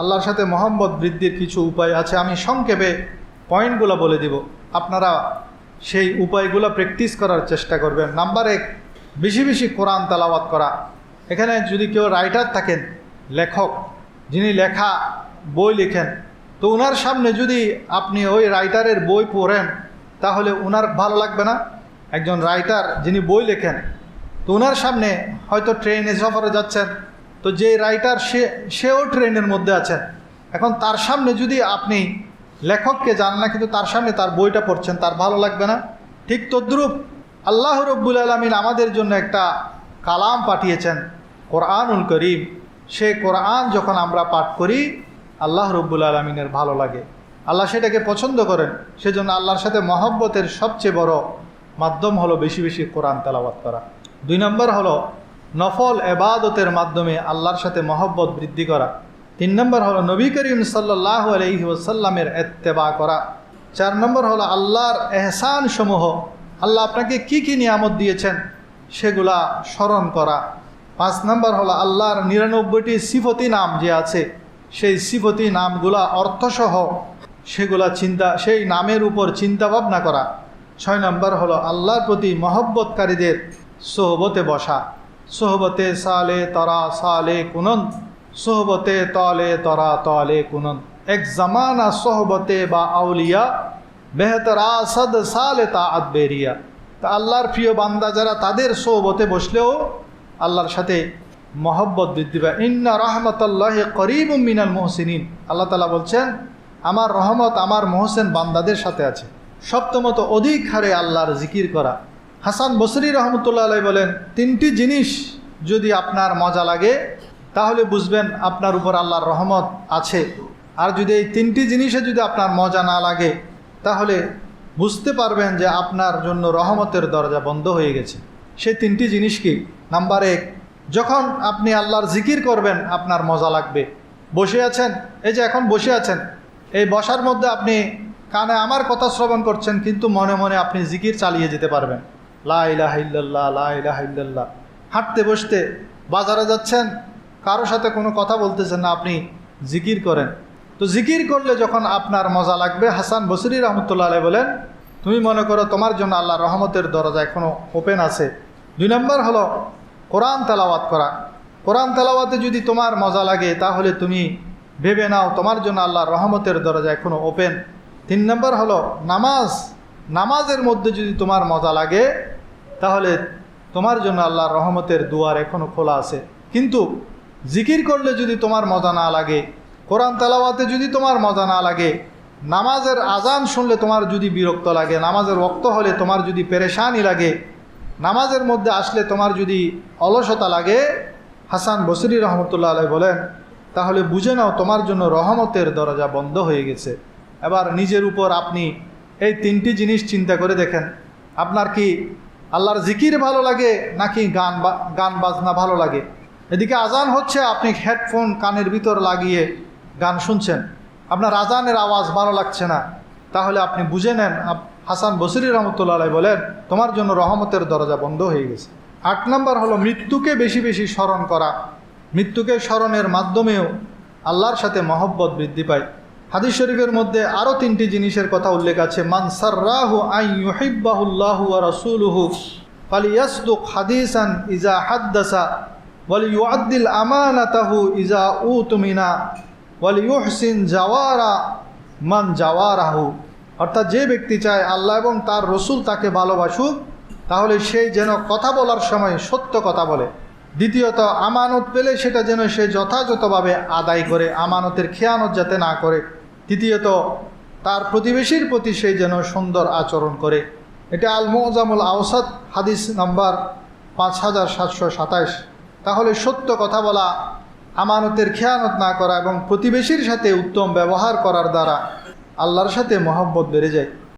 আল্লাহর সাথে মোহাম্মদ বৃদ্ধির কিছু উপায় আছে, আমি সংক্ষেপে পয়েন্টগুলো বলে দিব। আপনারা সেই উপায়গুলো প্র্যাকটিস করার চেষ্টা করবেন। নাম্বার এক, বেশি বেশি কোরআন তালাওয়াত করা। এখানে যদি কেউ রাইটার থাকেন, লেখক, যিনি লেখা বই লেখেন, তো ওনার সামনে যদি আপনি ওই রাইটারের বই পড়েন, তাহলে ওনার ভালো লাগবে না? একজন রাইটার যিনি বই লেখেন, তো ওনার সামনে হয়তো ট্রেনে সফরে যাচ্ছেন তো যে রাইটার সে, সেও ট্রেনের মধ্যে আছেন। এখন তার সামনে যদি আপনি লেখককে জান না, কিন্তু তার সামনে তার বইটা পড়ছেন, তার ভালো লাগবে না? ঠিক তদ্রূপ আল্লাহ রব্বুল আলমিন আমাদের জন্য একটা কালাম পাঠিয়েছেন, কোরআনুল করিম। সে কোরআন যখন আমরা পাঠ করি, আল্লাহ রব্বুল আলমিনের ভালো লাগে। আল্লাহ সেটাকে পছন্দ করেন। সেজন্য আল্লাহর সাথে মহব্বতের সবচেয়ে বড় মাধ্যম হলো বেশি বেশি কোরআন তেলাওয়াত করা। দুই নম্বর হলো নফল এবাদতের মাধ্যমে আল্লাহর সাথে মহব্বত বৃদ্ধি করা। তিন নম্বর হলো নবী করিম সাল্লাহ আলহি ওসাল্লামের এত্তেবা করা। চার নম্বর হলো আল্লাহর এহসান সমূহ আল্লাহ আপনাকে কি কি নিয়ামত দিয়েছেন সেগুলা স্মরণ করা। পাঁচ নম্বর হলো আল্লাহর নিরানব্বইটি সিফতি নাম যে আছে, সেই সিফতি নামগুলা অর্থসহ সেগুলা চিন্তা, সেই নামের উপর চিন্তা ভাবনা করা। ছয় নম্বর হলো আল্লাহর প্রতি মহব্বতকারীদের সোহবতে বসা। সোহবতে সালে তরা সালে কুনন, সোহবতে তলে তরা তলে কুনন। এক জামানা সোহবতে বা আউলিয়া, বেহতর আসাদ সালে তা আদবেরিয়া। তা আল্লাহর প্রিয় বান্দা যারা তাদের সোহবতে বসলেও আল্লাহর সাথে মহব্বত বৃদ্ধি পায়। ইন্না রহমতাল্লাহ করিম মিনাল মোহসিনিন। আল্লাহ তালা বলছেন, আমার রহমত আমার মোহসেন বান্দাদের সাথে আছে। সপ্তমত অধিক হারে আল্লাহর জিকির করা। হাসান বসরি রহমতুল্লাহ বলেন, তিনটি জিনিস যদি আপনার মজা লাগে, তাহলে বুঝবেন আপনার উপর আল্লাহর রহমত আছে। আর যদি এই তিনটি জিনিসে যদি আপনার মজা না লাগে, তাহলে বুঝতে পারবেন যে আপনার জন্য রহমতের দরজা বন্ধ হয়ে গেছে। সেই তিনটি জিনিস কি? নাম্বার এক, যখন আপনি আল্লাহর জিকির করবেন, আপনার মজা লাগবে। বসে আছেন, এই যে এখন বসে আছেন, এই বসার মধ্যে আপনি কানে আমার কথা শ্রবণ করছেন, কিন্তু মনে মনে আপনি জিকির চালিয়ে যেতে পারবেন। লা ইলাহা ইল্লাল্লাহ, লা ইলাহা ইল্লাল্লাহ। হাঁটতে, বসতে, বাজারে যাচ্ছেন, কারও সাথে কোনো কথা বলতেছেন না, আপনি জিকির করেন। তো জিকির করলে যখন আপনার মজা লাগবে, হাসান বসরি রহমতুল্লাহ আলাই বলেন, তুমি মনে করো তোমার জন্য আল্লাহ রহমতের দরজা এখনও ওপেন আছে। দুই নম্বর হলো কোরআন তেলাওয়াত করা। কোরআন তেলাওয়াতে যদি তোমার মজা লাগে, তাহলে তুমি ভেবে নাও তোমার জন্য আল্লাহ রহমতের দরজা এখনও ওপেন তিন নম্বর হলো নামাজ। নামাজের মধ্যে যদি তোমার মজা লাগে তাহলে তোমার জন্য আল্লাহর রহমতের দুয়ার এখনও খোলা আছে। কিন্তু জিকির করলে যদি তোমার মজা না লাগে, কোরআন তালাওয়াতে যদি তোমার মজা না লাগে, নামাজের আজান শুনলে তোমার যদি বিরক্ত লাগে, নামাজের রক্ত হলে তোমার যদি পেরেশানি লাগে, নামাজের মধ্যে আসলে তোমার যদি অলসতা লাগে, হাসান বসরি রহমতুল্লাহ আলাই বলেন, তাহলে বুঝে নাও তোমার জন্য রহমতের দরজা বন্ধ হয়ে গেছে। এবার নিজের উপর আপনি এই তিনটি জিনিস চিন্তা করে দেখেন। আপনার কি আল্লাহর জিকির ভালো লাগে নাকি গান গান বাজনা ভালো লাগে? এদিকে আজান হচ্ছে, আপনি হেডফোন কানের ভিতর লাগিয়ে গান শুনছেন। আপনার আজানের আওয়াজ ভালো লাগছে না। তাহলে আপনি বুঝে নেন হাসান বসির রহমতুল্লাহ বলেন, তোমার জন্য রহমতের দরজা বন্ধ হয়ে গেছে। আট নম্বর হলো, মৃত্যুকে বেশি বেশি স্মরণ করা। মৃত্যুকে স্মরণের মাধ্যমেও আল্লাহর সাথে মহব্বত বৃদ্ধি পায়। হাদিস শরীফের মধ্যে আরও তিনটি জিনিসের কথা উল্লেখ আছে। মানসার্রাহু আই ইউহিব্বাহুল্লাহু ওয়া রাসূলুহু ফালিয়াসদুক হাদিসান ইজা হাদ্দাসা ওয়াল ইউআদ্দিল আমানাতাহু ইজা উতমিনা ওয়াল ইউহসিন জাওয়ারা মান জাওয়ারাহু। অর্থাৎ যে ব্যক্তি চায় আল্লাহ এবং তার রসুল তাকে ভালোবাসুক, তাহলে সেই যেন কথা বলার সময় সত্য কথা বলে। দ্বিতীয়ত, আমানত পেলে সেটা যেন সে যথাযথভাবে আদায় করে, আমানতের খেয়ানত যাতে না করে। তৃতীয়ত তার প্রতিবেশীর প্রতি সে যেন সুন্দর আচরণ করে। এটা আল মোজামুল আওসাদ হাদিস নাম্বার পাঁচ হাজার সাতশো সাতাইশ। তাহলে সত্য কথা বলা, আমানতের খেয়ানত না করা এবং প্রতিবেশীর সাথে উত্তম ব্যবহার করার দ্বারা আল্লাহর সাথে মহব্বত বেড়ে যায়।